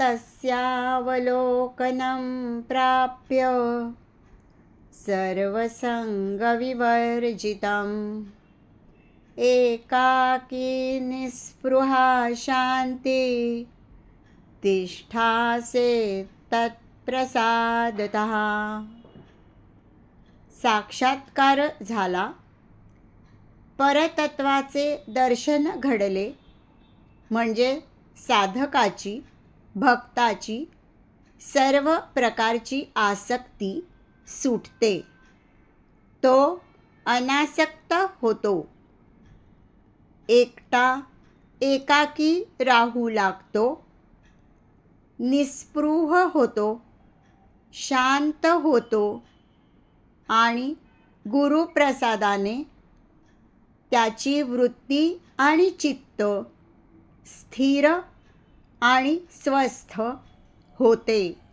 तस्यावलोकनं प्राप्य सर्वसङ्गविवर्जितम्। एकाकी निःस्पृहा शान्ति तिष्ठासे तत्प्रसादतः। साक्षात्कार झाला. परतत्वाचे दर्शन घडले. म्हणजे साधकाची भक्ताची सर्व प्रकारची आसक्ती सुटते. तो अनासक्त होतो. एकटा एकाकी राहू लागतो. निस्पृह होतो. शांत होतो. आणि गुरुप्रसादाने त्याची वृत्ती आणि चित्त स्थिर आणि स्वस्थ होते.